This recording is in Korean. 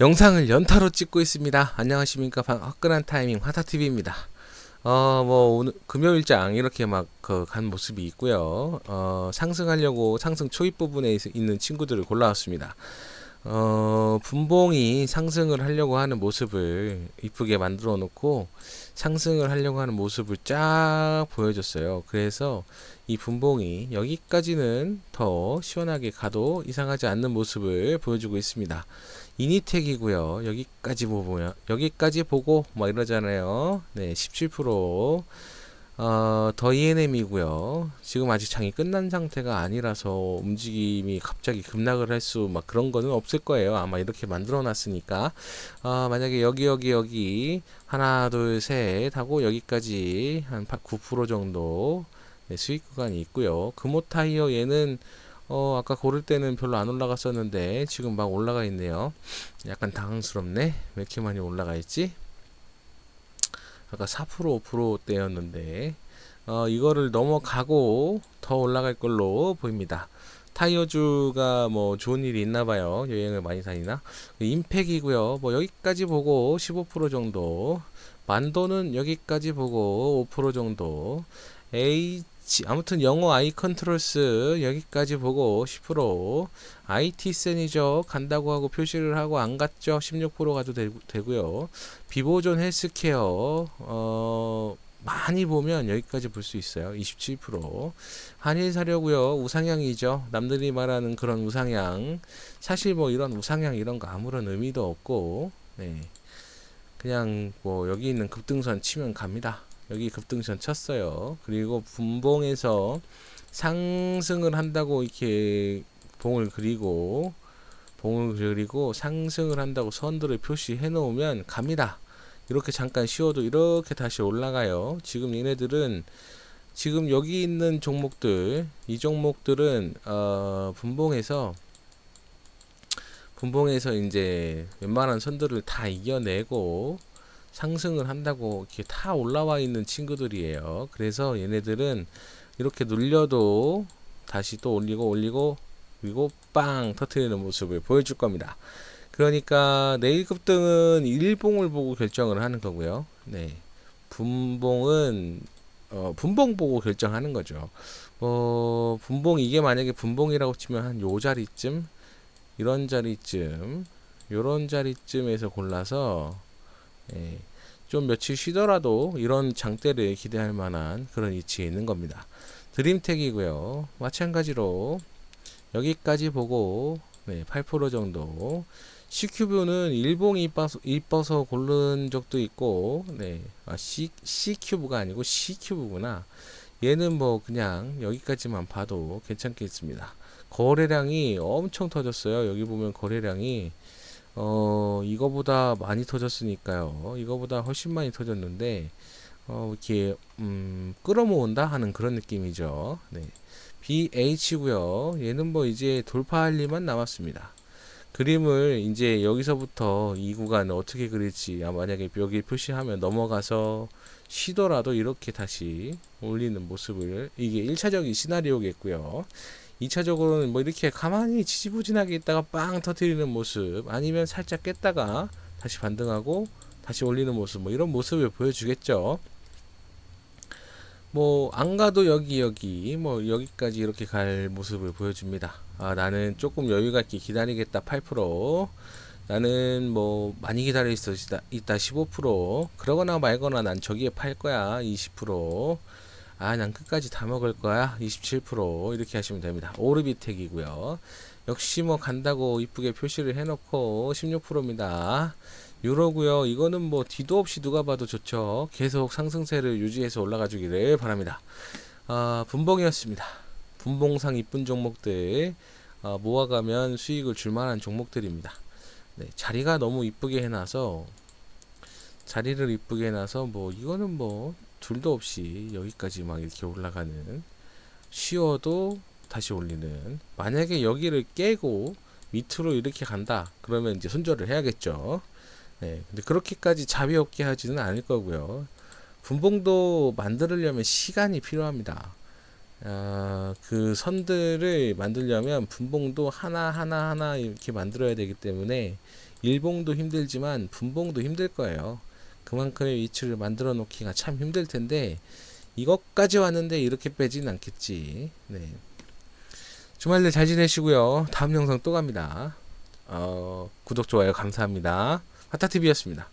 영상을 연타로 찍고 있습니다. 안녕하십니까. 방- 화끈한 타이밍 화타TV입니다. 어, 뭐, 오늘, 금요일장 이렇게 막, 그, 간 모습이 있고요. 어, 상승하려고 상승 초입 부분에 있- 있는 친구들을 골라왔습니다. 어, 분봉이 상승을 하려고 하는 모습을 이쁘게 만들어 놓고 상승을 하려고 하는 모습을 쫙 보여줬어요. 그래서 이 분봉이 여기까지는 더 시원하게 가도 이상하지 않는 모습을 보여주고 있습니다. 이니텍이고요. 여기까지 보면 여기까지 보고 뭐 이러잖아요. 네, 17% 어, 더 ENM이고요. 지금 아직 장이 끝난 상태가 아니라서 움직임이 갑자기 급락을 할 수 막 그런 거는 없을 거예요. 아마 이렇게 만들어 놨으니까. 어, 만약에 여기 여기 여기 하나 둘 셋 하고 여기까지 한 9% 정도 네, 수익 구간이 있고요. 금호 타이어 얘는 어, 아까 고를 때는 별로 안 올라갔었는데 지금 막 올라가 있네요. 약간 당황스럽네. 왜 이렇게 많이 올라가 있지? 아까 4% 5%대였는데 어, 이거를 넘어가고 더 올라갈 걸로 보입니다. 타이어주가 뭐 좋은 일이 있나 봐요. 여행을 많이 다니나? 임팩이고요. 뭐 여기까지 보고 15% 정도. 만도는 여기까지 보고 5% 정도. 아무튼 영어 아이 컨트롤스 여기까지 보고 10% IT 센이죠. 간다고 하고 표시를 하고 안 갔죠? 16% 가도 되, 되고 요. 비보존 헬스케어 어 많이 보면 여기까지 볼 수 있어요. 27% 한일 사려고요. 우상향이죠. 남들이 말하는 그런 우상향. 사실 뭐 이런 우상향 이런 거 아무런 의미도 없고 네. 그냥 뭐 여기 있는 급등선 치면 갑니다 여기 급등선 쳤어요. 그리고 분봉에서 상승을 한다고 이렇게 봉을 그리고 봉을 그리고 상승을 한다고 선들을 표시해 놓으면 갑니다. 이렇게 잠깐 쉬어도 이렇게 다시 올라가요. 지금 얘네들은 지금 여기 있는 종목들 이 종목들은 어 분봉에서 분봉에서 이제 웬만한 선들을 다 이겨내고 상승을 한다고 이렇게 다 올라와 있는 친구들이에요. 그래서 얘네들은 이렇게 눌려도 다시 또 올리고 올리고 그리고 빵 터트리는 모습을 보여줄 겁니다. 그러니까 내일 급등은 일봉을 보고 결정을 하는 거고요. 네. 분봉은 어, 분봉 보고 결정하는 거죠. 어, 분봉 이게 만약에 분봉이라고 치면 한 요 자리쯤 이런 자리쯤 요런 자리쯤에서 골라서 예, 좀 며칠 쉬더라도 이런 장대를 기대할 만한 그런 위치에 있는 겁니다. 드림텍이고요. 마찬가지로 여기까지 보고 네, 8% 정도 C큐브는 일봉이 이뻐서, 이뻐서 고른 적도 있고 네, 아, C, C큐브가 아니고 C큐브구나 얘는 뭐 그냥 여기까지만 봐도 괜찮겠습니다. 거래량이 엄청 터졌어요. 여기 보면 거래량이 어, 이거보다 많이 터졌으니까요. 이거보다 훨씬 많이 터졌는데, 어, 이렇게, 음, 끌어모은다 하는 그런 느낌이죠. 네. BH고요 얘는 뭐 이제 돌파할 일만 남았습니다. 그림을 이제 여기서부터 이 구간을 어떻게 그릴지, 아, 만약에 여기 표시하면 넘어가서 쉬더라도 이렇게 다시 올리는 모습을, 이게 1차적인 시나리오겠고요. 2차적으로는 뭐 이렇게 가만히 지지부진하게 있다가 빵 터트리는 모습 아니면 살짝 깼다가 다시 반등하고 다시 올리는 모습 뭐 이런 모습을 보여주겠죠. 뭐 안 가도 여기 여기 뭐 여기까지 이렇게 갈 모습을 보여줍니다. 아 나는 조금 여유가 있게 기다리겠다 8% 나는 뭐 많이 기다릴 수 있다, 있다 15% 그러거나 말거나 난 저기에 팔 거야 20% 아, 난 끝까지 다 먹을 거야. 27% 이렇게 하시면 됩니다. 오르비텍이고요. 역시 뭐 간다고 이쁘게 표시를 해놓고 16%입니다. 유로고요. 이거는 뭐 뒤도 없이 누가 봐도 좋죠. 계속 상승세를 유지해서 올라가 주기를 바랍니다. 아, 분봉이었습니다. 분봉상 이쁜 종목들 아, 모아가면 수익을 줄 만한 종목들입니다. 네, 자리가 너무 이쁘게 해놔서 자리를 이쁘게 해놔서 뭐 이거는 뭐 둘도 없이 여기까지 막 이렇게 올라가는 쉬어도 다시 올리는 만약에 여기를 깨고 밑으로 이렇게 간다 그러면 이제 손절을 해야겠죠. 네 근데 그렇게까지 자비 없게 하지는 않을 거고요. 분봉도 만들려면 시간이 필요합니다. 아, 그 선들을 만들려면 분봉도 하나 하나 하나 이렇게 만들어야 되기 때문에 일봉도 힘들지만 분봉도 힘들 거예요. 그만큼의 위치를 만들어 놓기가 참 힘들 텐데 이것까지 왔는데 이렇게 빼진 않겠지. 네. 주말들 잘 지내시고요. 다음 영상 또 갑니다. 어, 구독 좋아요 감사합니다. 하타TV였습니다.